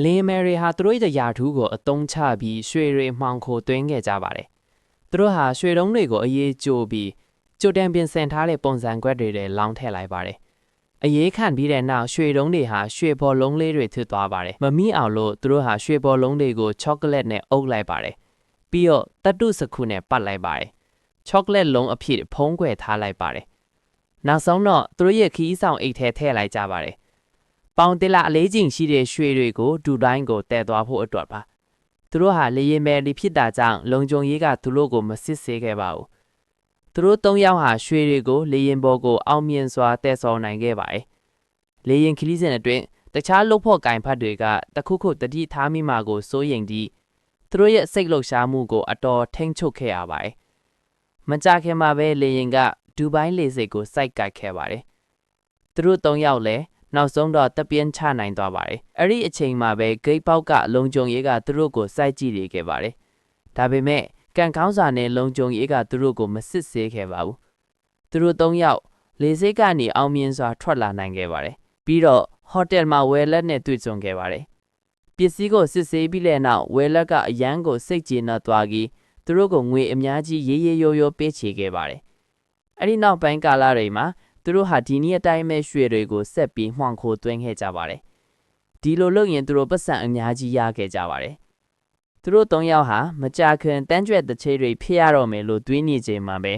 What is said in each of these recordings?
လင်းမယ်တွေဟာသူတို့ရဲ့ယာထူးကိုအတုံးချပြီးရွှေတွေမှောင်ခိုသွင်းခဲ့ကြပါတယ်သူတို့ဟာရွှေတုံးတွေကိုအေးအေးကြိုပြီးကြိုတံပြင်ဆင်ထားတဲ့ပုံစံကွက်တွေထဲလောင်းထည့်လိုက်ပါတယ်အရေးခံပြီးတဲ့နောက်ရွှေတုံးတွေဟာရွှေဘော်လုံးလေးတွေဖြစ်သွားပါတယ်မမိအောင်လို့သူတို့ဟာရွှေဘော်လုံးတွေကိုချောကလက်နဲ့အုပ်လိုက်ပါတယ်ပြီးတော့တတုစခုနဲ့ပတ်လိုက်ပါတယ်ချောကလက်လုံးအဖြစ်ဖုံးကွယ်ထားလိုက်ပါတယ်နောက်ဆုံးတော့သူတို့ရဲ့ခီးဆောင်အိတ်ထဲထည့်လိုက်ကြပါတယ် ပေါင်တက်လာအလေးချိန်ရှိတဲ့ရွှေတွေကိုဒူတိုင်းကိုတည်သွားဖို့အတွက်ပါသူတို့ဟာလေရင်မယ်လီဖြစ်တာကြောင့်လုံခြုံရေးကသူတို့ကိုမစစ်ဆေးခဲ့ပါဘူးသူတို့၃ယောက်ဟာရွှေတွေကိုလေရင်ပေါ်ကိုအောင်မြင်စွာတည်ဆော်နိုင်ခဲ့ပါတယ်လေရင်ခလီစင်အတွင်းတခြားလုတ်ဖို့ကင်ဖတ်တွေကတခုခုတတိထားမိမှာကိုစိုးရိမ်ပြီးသူတို့ရဲ့စိတ်လှုပ်ရှားမှုကိုအတော်ထိမ့်ချုပ်ခဲ့ရပါတယ်မကြခင်မှာပဲလေရင်ကဒူဘိုင်းလေစိတ်ကိုစိုက်ကိုက်ခဲ့ပါတယ်သူတို့၃ယောက်လည်း နောက်ဆုံးတော့တပြင်းချနိုင်သွားပါတယ်အဲ့ဒီအချိန်မှာပဲဂိတ်ပေါက်ကလုံခြုံရေးကသူတို့ကိုစိုက်ကြည့်နေခဲ့ပါတယ်ဒါပေမဲ့ကန်ကောင်းစာနဲ့လုံခြုံရေးကသူတို့ကိုမစစ်ဆေးခဲ့ပါဘူးသူတို့၃ယောက်လေစိတ်ကနေအောင်မြင်စွာထွက်လာနိုင်ခဲ့ပါတယ်ပြီးတော့ဟိုတယ်မှာဝယ်လက်နဲ့တွေ့ကြုံခဲ့ပါတယ်ပစ္စည်းကိုစစ်ဆေးပြီးတဲ့နောက်ဝယ်လက်ကအရန်ကိုစိတ်ကျေနပ်သွားပြီးသူတို့ကိုငွေအများကြီးရေးရေးရိုးရိုးပေးချေခဲ့ပါတယ်အဲ့ဒီနောက်ပိုင်းကာလတွေမှာ သူတို့ဟာဒီနေ့အတိုင်းပဲရွှေတွေကိုဆက်ပြီးမှောင်ခိုသွင်းခဲ့ကြပါတယ်ဒီလိုလုပ်ရင်သူတို့ပတ်စံအများကြီးရခဲ့ကြပါတယ်သူတို့၃ယောက်ဟာမကြာခင်တန်းကျွဲ့တစ်ချေတွေဖြစ်ရတော့မယ်လို့တွေးနေချိန်မှာပဲ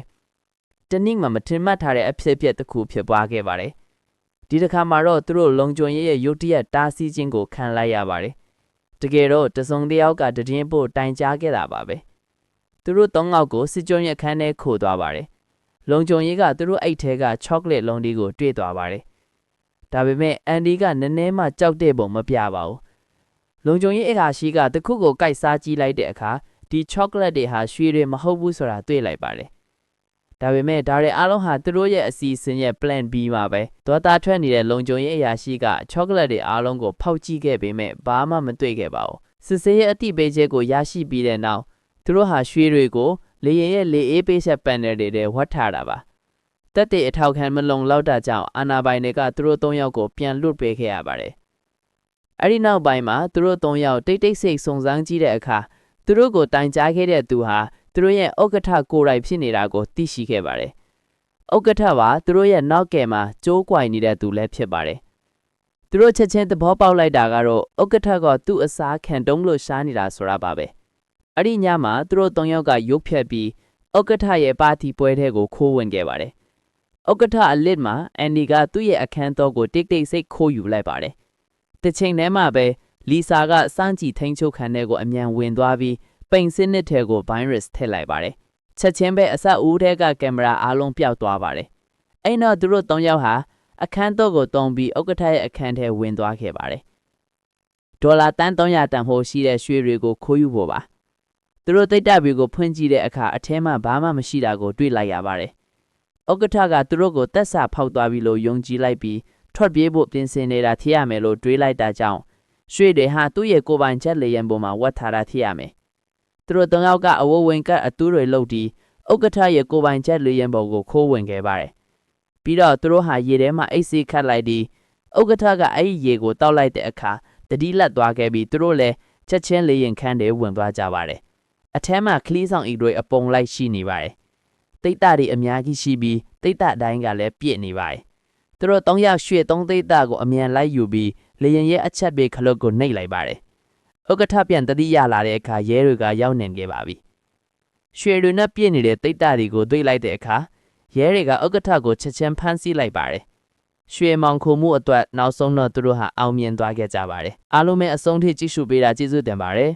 တနည်းမှမထင်မှတ်ထားတဲ့အဖြစ်အပျက်တစ်ခုဖြစ်ပွားခဲ့ပါတယ်ဒီတစ်ခါမှာတော့သူတို့လုံခြုံရေးရဲ့ရုတ်တရက်တားဆီးခြင်းကိုခံလိုက်ရပါတယ်တကယ်တော့တစုံတစ်ယောက်ကတည်င်းဖို့တိုင်ကြားခဲ့တာပါပဲသူတို့၃ယောက်ကိုစစ်ကြုံရဲ့ခန်းထဲခိုသွားပါတယ် လုံခြုံရေးကသူတို့အိတ်ထဲကချောကလက်လုံးလေးကိုတွေ့သွားပါတယ်။ဒါပေမဲ့အန်ဒီကနည်းနည်းမှကြောက်တဲ့ပုံမပြပါဘူး။လုံခြုံရေးအခါရှိကတခုကိုကိုက်စားကြည့်လိုက်တဲ့အခါဒီချောကလက်တွေဟာရွှေတွေမဟုတ်ဘူးဆိုတာတွေ့လိုက်ပါတယ်။ဒါပေမဲ့ဒါတွေအားလုံးဟာသူတို့ရဲ့အစီအစဉ်ရဲ့ plan B မှာပဲဒေါ်တာထွက်နေတဲ့လုံခြုံရေးအရာရှိကချောကလက်တွေအားလုံးကိုဖောက်ကြည့်ခဲ့ပေမဲ့ဘာမှမတွေ့ခဲ့ပါဘူး။စစ်ဆေးရဲ့အတိပေးချက်ကိုရရှိပြီးတဲ့နောက်သူတို့ဟာရွှေတွေကို လေရင်ရဲ့လေအေးပေးချက်ပန်နယ်တွေထဲဝတ်ထားတာပါတက်တဲ့အထောက်ခံမလုံလောက်တာကြောင့်အာနာပိုင်တွေကသူတို့၃ယောက်ကိုပြန်လွတ်ပေးခဲ့ရပါတယ်အဲ့ဒီနောက်ပိုင်းမှာသူတို့၃ယောက်တိတ်တိတ်ဆိတ်စုံစမ်းကြည့်တဲ့အခါသူတို့ကိုတိုင်ကြားခဲ့တဲ့သူဟာသူတို့ရဲ့ဥက္ကဋ္ဌကိုယ်တိုင်ဖြစ်နေတာကိုသိရှိခဲ့ပါတယ်ဥက္ကဋ္ဌပါသူတို့ရဲ့နောက်ကယ်မှာကြိုးကွိုင်နေတဲ့သူလည်းဖြစ်ပါတယ်သူတို့ချက်ချင်းသဘောပေါက်လိုက်တာကတော့ဥက္ကဋ္ဌကသူ့အစားခံတုံးလို့ရှားနေတာဆိုတာပါပဲ အဲ့ဒီညမှာသူတို့၃ယောက်ကရုပ်ဖြတ်ပြီးဥက္ကဋ္ဌရဲ့ပါတီပွဲထဲကိုခိုးဝင်ခဲ့ပါတယ်။ဥက္ကဋ္ဌအလစ်မှာအန်ဒီကသူ့ရဲ့အခန်းတော်ကိုတိတ်တိတ်ဆိတ်ခိုးယူလိုက်ပါတယ်။တစ်ချိန်တည်းမှာပဲလီဆာကစမ်းကြည့်ထိန်ချုပ်ခံတဲ့ကိုအမြန်ဝင်သွားပြီးပိန်စနစ်ထဲကို virus ထည့်လိုက်ပါတယ်။ချက်ချင်းပဲအဆက်ဦးထဲကကင်မရာအားလုံးပျောက်သွားပါတယ်။အဲ့တော့သူတို့၃ယောက်ဟာအခန်းတော်ကိုတုံးပြီးဥက္ကဋ္ဌရဲ့အခန်းထဲဝင်သွားခဲ့ပါတယ်။ဒေါ်လာတန်း300တန်ဖိုးရှိတဲ့ရွှေတွေကိုခိုးယူဖို့ပါ။ သူတို့တိတ်တပ်တွေကိုဖွင့်ကြည့်တဲ့အခါအထဲမှာဘာမှမရှိတာကိုတွေ့လိုက်ရပါတယ်။ဥက္ကဋ္ဌကသူတို့ကိုတက်ဆဖောက်သွားပြီလို့ယုံကြည်လိုက်ပြီးထွက်ပြေးဖို့ပြင်ဆင်နေတာထရမယ်လို့တွေးလိုက်တာကြောင့်ရွှေတွေဟာသူ့ရဲ့ကိုပိုင်ချက်လေရင်ပေါ်မှာဝတ်ထားတာထရမယ်။သူတို့သုံးယောက်ကအဝဝင်ကအတူးတွေလှုပ်ပြီးဥက္ကဋ္ဌရဲ့ကိုပိုင်ချက်လေရင်ပေါ်ကိုခိုးဝင်ခဲ့ပါတယ်။ပြီးတော့သူတို့ဟာရေထဲမှာအိတ်ဆေးခတ်လိုက်ပြီးဥက္ကဋ္ဌကအဲ့ဒီရေကိုတောက်လိုက်တဲ့အခါတတိလက်သွားခဲ့ပြီးသူတို့လည်းချက်ချင်းလေရင်ခန်းတွေဝင်သွားကြပါတယ်။ အထက်မှာခလီးဆောင်ဤတွေအပုံလိုက်ရှိနေပါတယ်တိတ်တတွေအများကြီးရှိပြီးတိတ်တအတိုင်းကလည်းပြည့်နေပါတယ်သူတို့၃ယောက်ရွှေ၃သိတ်တကိုအမြန်လိုက်ယူပြီးလေရင်ရဲ့အချက်ပေခလုတ်ကိုနှိပ်လိုက်ပါတယ်ဥက္ကဋ္ဌပြန်တတိရလာတဲ့အခါရဲတွေကရောက်နေခဲ့ပါပြီရွှေတွေနဲ့ပြည့်နေတဲ့တိတ်တတွေကိုတွေးလိုက်တဲ့အခါရဲတွေကဥက္ကဋ္ဌကိုချက်ချင်းဖမ်းဆီးလိုက်ပါတယ်ရွှေမောင်ခုမှုအတွက်နောက်ဆုံးတော့သူတို့ဟာအောင်မြင်သွားခဲ့ကြပါတယ်အားလုံးပဲအဆုံးထိကြည့်ရှုပေးတာကျေးဇူးတင်ပါတယ်